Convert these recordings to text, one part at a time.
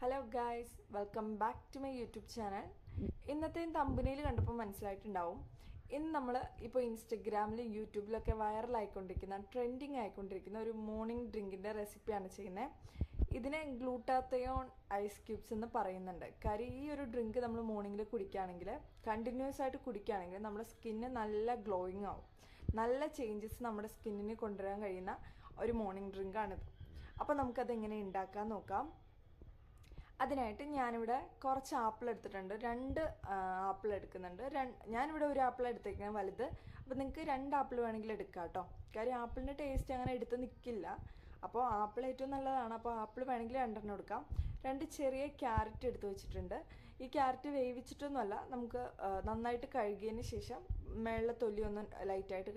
Hello guys welcome back to my YouTube channel ഇന്നത്തെയും തമ്പനിയിൽ കണ്ടപ്പോൾ മനസ്സിലായിട്ടുണ്ടാവും. ഇന്ന് നമ്മൾ ഇപ്പോൾ ഇൻസ്റ്റഗ്രാമിലും യൂട്യൂബിലൊക്കെ വൈറലായിക്കൊണ്ടിരിക്കുന്ന ട്രെൻഡിങ് ആയിക്കൊണ്ടിരിക്കുന്ന ഒരു മോർണിംഗ് ഡ്രിങ്കിന്റെ റെസിപ്പിയാണ് ചെയ്യുന്നത് ഇതിനെ ഗ്ലൂട്ടാത്തയോൺ ഐസ് ക്യൂബ്സ് എന്ന് പറയുന്നുണ്ട്. കാര്യം ഈ ഒരു ഡ്രിങ്ക് നമ്മൾ മോർണിംഗിൽ കുടിക്കുകയാണെങ്കിൽ കണ്ടിന്യൂസ് ആയിട്ട് കുടിക്കുകയാണെങ്കിൽ നമ്മുടെ സ്കിന്ന് നല്ല ഗ്ലോയിങ് ആവും. നല്ല ചേഞ്ചസ് നമ്മുടെ സ്കിന്നിന് കൊണ്ടുവരാൻ കഴിയുന്ന ഒരു മോർണിംഗ് ഡ്രിങ്കാണിത് അപ്പോൾ നമുക്കത് എങ്ങനെ ഉണ്ടാക്കാൻ നോക്കാം. അതിനായിട്ട് ഞാനിവിടെ കുറച്ച് ആപ്പിൾ എടുത്തിട്ടുണ്ട്. രണ്ട് ആപ്പിൾ എടുക്കുന്നുണ്ട്. ഞാനിവിടെ ഒരു ആപ്പിൾ എടുത്തേക്കാൻ വലുത്. അപ്പോൾ നിങ്ങൾക്ക് രണ്ട് ആപ്പിൾ വേണമെങ്കിൽ എടുക്കാം കേട്ടോ. കാര്യം ആപ്പിളിന്റെ ടേസ്റ്റ് അങ്ങനെ എടുത്ത് നിൽക്കില്ല അപ്പോൾ ആപ്പിൾ ഏറ്റവും നല്ലതാണ്. അപ്പോൾ ആപ്പിൾ വേണമെങ്കിൽ രണ്ടെണ്ണം എടുക്കാം. രണ്ട് ചെറിയ ക്യാരറ്റ് എടുത്ത് വെച്ചിട്ടുണ്ട്. ഈ ക്യാരറ്റ് വേവിച്ചിട്ടൊന്നുമല്ല. നമുക്ക് നന്നായിട്ട് കഴുകിയതിന് ശേഷം മേളിലെ തൊലി ഒന്ന് ലൈറ്റായിട്ട്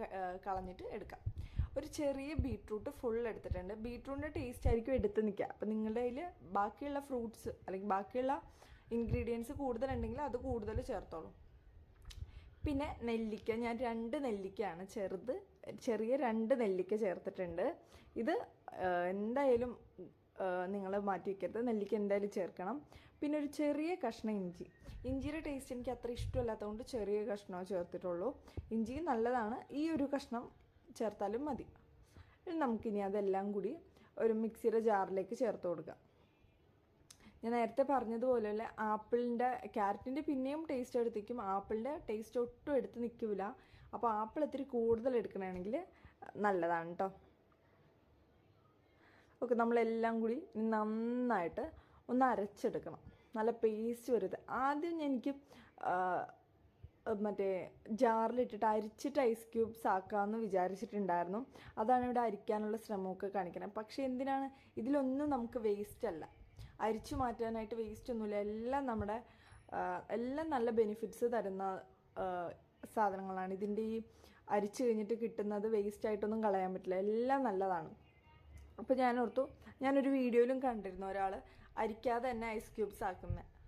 കളഞ്ഞിട്ട് എടുക്കാം. ഒരു ചെറിയ ബീട്രൂട്ട് ഫുൾ എടുത്തിട്ടുണ്ട്. ബീട്രൂട്ടിന്റെ ടേസ്റ്റ് ആയിരിക്കും എടുത്ത് നിൽക്കുക. അപ്പം നിങ്ങളുടെ കയ്യിൽ ബാക്കിയുള്ള ഫ്രൂട്ട്സ് അല്ലെങ്കിൽ ബാക്കിയുള്ള ഇൻഗ്രീഡിയൻസ് കൂടുതലുണ്ടെങ്കിൽ അത് കൂടുതൽ ചേർത്തോളൂ. പിന്നെ നെല്ലിക്ക. ഞാൻ രണ്ട് നെല്ലിക്കയാണ് ചെറുത് ചെറിയ രണ്ട് നെല്ലിക്ക ചേർത്തിട്ടുണ്ട്. ഇത് എന്തായാലും നിങ്ങൾ മാറ്റി വയ്ക്കരുത് നെല്ലിക്ക എന്തായാലും ചേർക്കണം. പിന്നെ ഒരു ചെറിയ കഷ്ണം ഇഞ്ചി. ഇഞ്ചിയുടെ ടേസ്റ്റ് എനിക്ക് അത്ര ഇഷ്ടമല്ലാത്തതുകൊണ്ട് ചെറിയ കഷ്ണമോ ചേർത്തിട്ടുള്ളൂ. ഇഞ്ചി നല്ലതാണ്. ഈ ഒരു കഷ്ണം ചേർത്താലും മതി. നമുക്കിനി അതെല്ലാം കൂടി ഒരു മിക്സിയുടെ ജാറിലേക്ക് ചേർത്ത് കൊടുക്കാം. ഞാൻ നേരത്തെ പറഞ്ഞതുപോലെ ആപ്പിളിന്റെ ക്യാരറ്റിന്റെ പിന്നെയും ടേസ്റ്റ് എടുത്തിരിക്കും. ആപ്പിളിന്റെ ടേസ്റ്റ് ഒട്ടും എടുത്ത് നിൽക്കില്ല. അപ്പോൾ ആപ്പിൾ ഇത്തിരി കൂടുതൽ എടുക്കണമെങ്കിൽ നല്ലതാണ് കേട്ടോ. ഓക്കെ നമ്മളെല്ലാം കൂടി നന്നായിട്ട് ഒന്ന് അരച്ചെടുക്കണം. നല്ല പേസ്റ്റ് വരുത്. ആദ്യം എനിക്ക് മറ്റേ ജാറിലിട്ടിട്ട് അരിച്ചിട്ട് ഐസ് ക്യൂബ്സ് ആക്കാമെന്ന് വിചാരിച്ചിട്ടുണ്ടായിരുന്നു. അതാണ് ഇവിടെ അരിക്കാനുള്ള ശ്രമമൊക്കെ കാണിക്കുന്നത്. പക്ഷേ എന്തിനാണ്? ഇതിലൊന്നും നമുക്ക് വേസ്റ്റ് അല്ല. അരിച്ചു മാറ്റാനായിട്ട് വേസ്റ്റ് ഒന്നുമില്ല. എല്ലാം നമ്മുടെ എല്ലാം നല്ല ബെനിഫിറ്റ്സ് തരുന്ന സാധനങ്ങളാണ്. ഇതിന്റെ ഈ അരിച്ചു കഴിഞ്ഞിട്ട് കിട്ടുന്നത് വേസ്റ്റ് ആയിട്ടൊന്നും കളയാൻ പറ്റില്ല. എല്ലാം നല്ലതാണ്. അപ്പോൾ ഞാൻ ഓർത്തു ഞാനൊരു വീഡിയോയിലും കണ്ടിരുന്നു ഒരാൾ അരിക്കാതെ തന്നെ ഐസ് ക്യൂബ്സ് ആക്കുന്നത്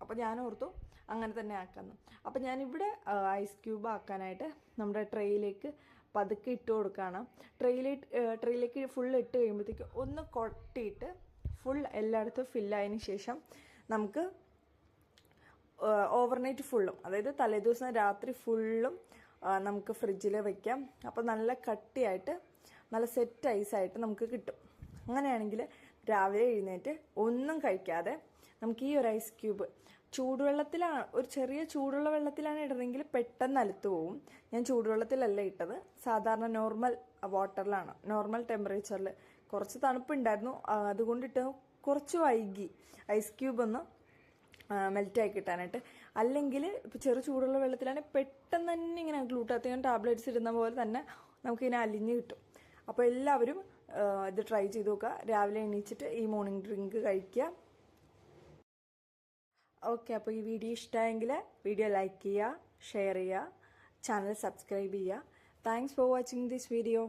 അപ്പോൾ ഞാൻ ഓർത്തു അങ്ങനെ തന്നെ ആക്കാമെന്ന് അപ്പോൾ ഞാനിവിടെ ഐസ് ക്യൂബ് ആക്കാനായിട്ട് നമ്മുടെ ട്രെയിലേക്ക് പതുക്കെ ഇട്ട് കൊടുക്കുകയാണ് ട്രെയിലേക്ക് ട്രെയിലേക്ക് ഫുൾ ഇട്ട് കഴിയുമ്പോഴത്തേക്ക് ഒന്ന് കൊട്ടിയിട്ട് ഫുൾ എല്ലായിടത്തും ഫില്ലായതിനു ശേഷം നമുക്ക് ഓവർനൈറ്റ് ഫുള്ളും അതായത് തലേദിവസം രാത്രി ഫുള്ളും നമുക്ക് ഫ്രിഡ്ജിൽ വയ്ക്കാം അപ്പോൾ നല്ല കട്ടിയായിട്ട് നല്ല സെറ്റ് ഐസായിട്ട് നമുക്ക് കിട്ടും. അങ്ങനെയാണെങ്കിൽ രാവിലെ എഴുന്നേറ്റ് ഒന്നും കഴിക്കാതെ നമുക്ക് ഈ ഒരു ഐസ് ക്യൂബ് ചൂടുവെള്ളത്തിലാണ് ഒരു ചെറിയ ചൂടുള്ള വെള്ളത്തിലാണ് ഇടുന്നതെങ്കിൽ പെട്ടെന്ന് അലുത്തു പോവും. ഞാൻ ചൂടുവെള്ളത്തിലല്ല ഇട്ടത്. സാധാരണ നോർമൽ വാട്ടറിലാണ് നോർമൽ ടെമ്പറേച്ചറിൽ കുറച്ച് തണുപ്പുണ്ടായിരുന്നു. അതുകൊണ്ടിട്ട് കുറച്ച് വൈകി. ഐസ് ക്യൂബ് ഒന്ന് മെൽറ്റായി കിട്ടാനായിട്ട്. അല്ലെങ്കിൽ ഇപ്പോൾ ചെറു ചൂടുള്ള വെള്ളത്തിലാണെങ്കിൽ പെട്ടെന്ന് തന്നെ ഇങ്ങനെ ഗ്ലൂട്ടാത്തിയൻ ടാബ്ലറ്റ്സ് ഇടുന്ന പോലെ തന്നെ നമുക്കിങ്ങനെ അലിഞ്ഞ് കിട്ടും. അപ്പോൾ എല്ലാവരും ഇത് ട്രൈ ചെയ്ത് നോക്കുക. രാവിലെ എണീച്ചിട്ട് ഈ മോർണിംഗ് ഡ്രിങ്ക് കഴിക്കുക. ഓക്കെ അപ്പോൾ ഈ വീഡിയോ ഇഷ്ടമായെങ്കിൽ വീഡിയോ ലൈക്ക് ചെയ്യുക ഷെയർ ചെയ്യുക ചാനൽ സബ്സ്ക്രൈബ് ചെയ്യുക thanks for watching this video.